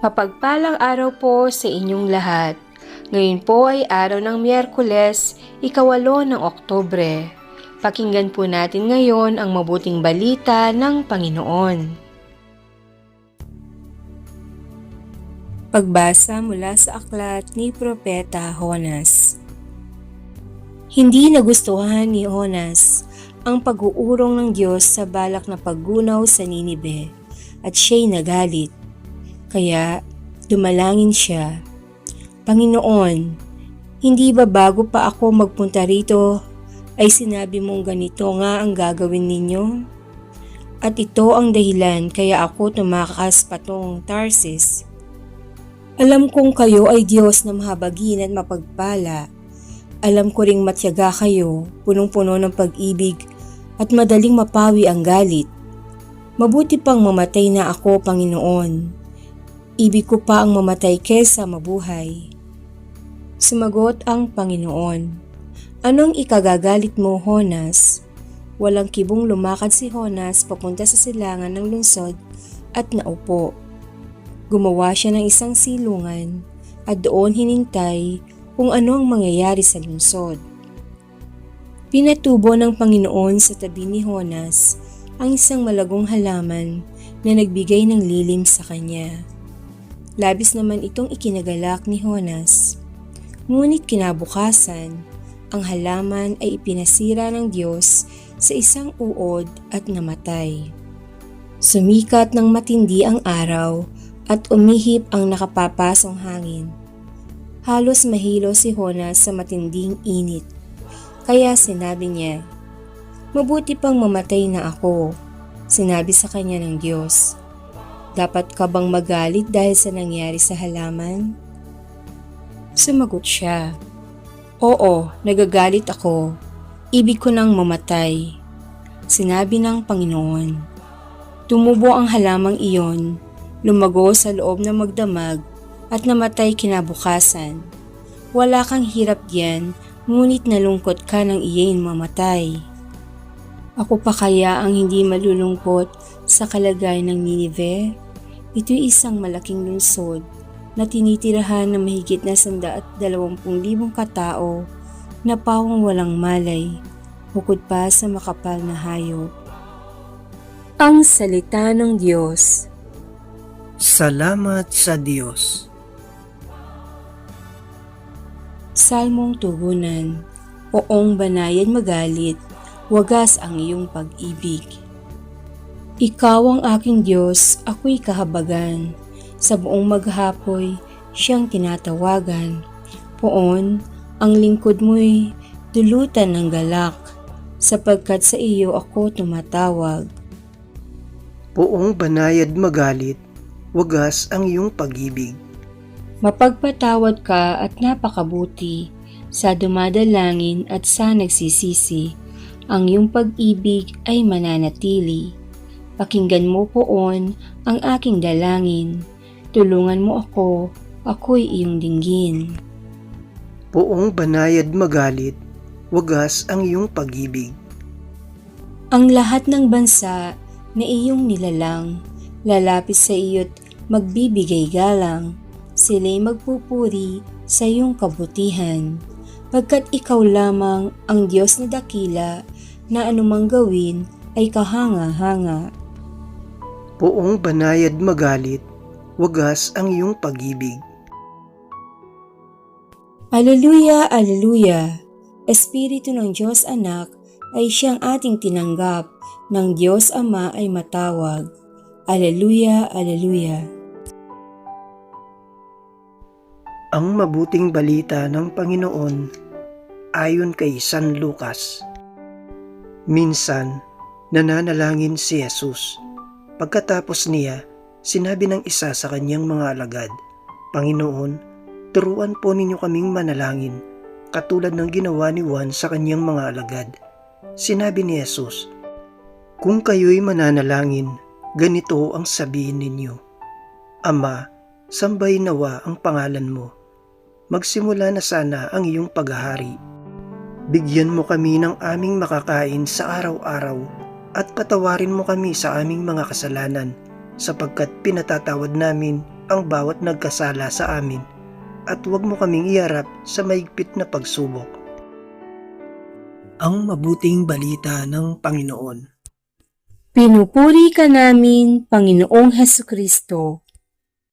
Mapagpalang araw po sa inyong lahat. Ngayon po ay araw ng Miyerkules, ikawalo ng Oktubre. Pakinggan po natin ngayon ang mabuting balita ng Panginoon. Pagbasa mula sa aklat ni Propeta Honas Hindi nagustuhan ni Honas ang pag-uurong ng Diyos sa balak na paggunaw sa Ninibe at siya'y nagalit. Kaya dumalangin siya. Panginoon, hindi ba bago pa ako magpunta rito ay sinabi mong ganito nga ang gagawin ninyo? At ito ang dahilan kaya ako tumakas patong Tarsis. Alam kong kayo ay Diyos na mahabagin at mapagpala. Alam ko ring matyaga kayo, punong-puno ng pag-ibig at madaling mapawi ang galit. Mabuti pang mamatay na ako, Panginoon. Ibig ko pa ang mamatay kesa mabuhay. Sumagot ang Panginoon. Anong ikagagalit mo, Honas? Walang kibong lumakad si Honas papunta sa silangan ng lungsod at naupo. Gumawa siya ng isang silungan at doon hinintay kung ano ang mangyayari sa lungsod. Pinatubo ng Panginoon sa tabi ni Honas ang isang malagong halaman na nagbigay ng lilim sa kanya. Labis naman itong ikinagalak ni Honas. Ngunit kinabukasan, ang halaman ay ipinasira ng Diyos sa isang uod at namatay. Sumikat ng matindi ang araw at umihip ang nakapapasong hangin. Halos mahilo si Honas sa matinding init. Kaya sinabi niya, Mabuti pang mamatay na ako, sinabi sa kanya ng Diyos. Dapat ka bang magalit dahil sa nangyari sa halaman? Sumagot siya, Oo, nagagalit ako. Ibig ko nang mamatay. Sinabi ng Panginoon. Tumubo ang halamang iyon lumago sa loob ng magdamag at namatay kinabukasan. Wala kang hirap diyan, ngunit nalungkot ka nang iyain mamatay. Ako pa kaya ang hindi malulungkot sa kalagayan ng Ninive? Ito'y isang malaking lungsod na tinitirahan ng mahigit na sanda at dalawampung libong katao na pawang walang malay, bukod pa sa makapal na hayop. Ang Salita ng Diyos Salamat sa Diyos. Salmong Tugunan Oong banayan magalit, wagas ang iyong pag-ibig. Ikaw ang aking Diyos, ako'y kahabagan. Sa buong maghapoy, siyang tinatawagan. Poon, ang lingkod mo'y dulutan ng galak, sapagkat sa iyo ako tumatawag. Poong banayad magalit, wagas ang iyong pag-ibig. Mapagpatawad ka at napakabuti sa dumadalangin at sa nagsisisi. Ang iyong pag-ibig ay mananatili. Pakinggan mo poon ang aking dalangin. Tulungan mo ako, ako'y iyong dinggin. Poong banayad magalit, wagas ang iyong pag-ibig. Ang lahat ng bansa na iyong nilalang, lalapit sa iyo't magbibigay galang. Sila'y magpupuri sa iyong kabutihan. Pagkat ikaw lamang ang Diyos na dakila na anumang gawin ay kahanga-hanga. Poong banayad magalit, wagas ang iyong pag-ibig. Aleluya, aleluya! Espiritu ng Diyos Anak ay siyang ating tinanggap, ng Diyos Ama ay matawag. Aleluya, aleluya! Ang mabuting balita ng Panginoon ayon kay San Lucas. Minsan, nananalangin si Jesus. Pagkatapos niya, sinabi ng isa sa kanyang mga alagad, Panginoon, turuan po ninyo kaming manalangin, katulad ng ginawa ni Juan sa kanyang mga alagad. Sinabi ni Jesus, Kung kayo'y mananalangin, ganito ang sabihin ninyo, Ama, sambay nawa ang pangalan mo magsimula na sana ang iyong paghahari. Bigyan mo kami ng aming makakain sa araw-araw at patawarin mo kami sa aming mga kasalanan sapagkat pinatatawad namin ang bawat nagkasala sa amin at huwag mo kaming iharap sa maigpit na pagsubok. Ang mabuting balita ng Panginoon. Pinupuri ka namin, Panginoong Heso Kristo.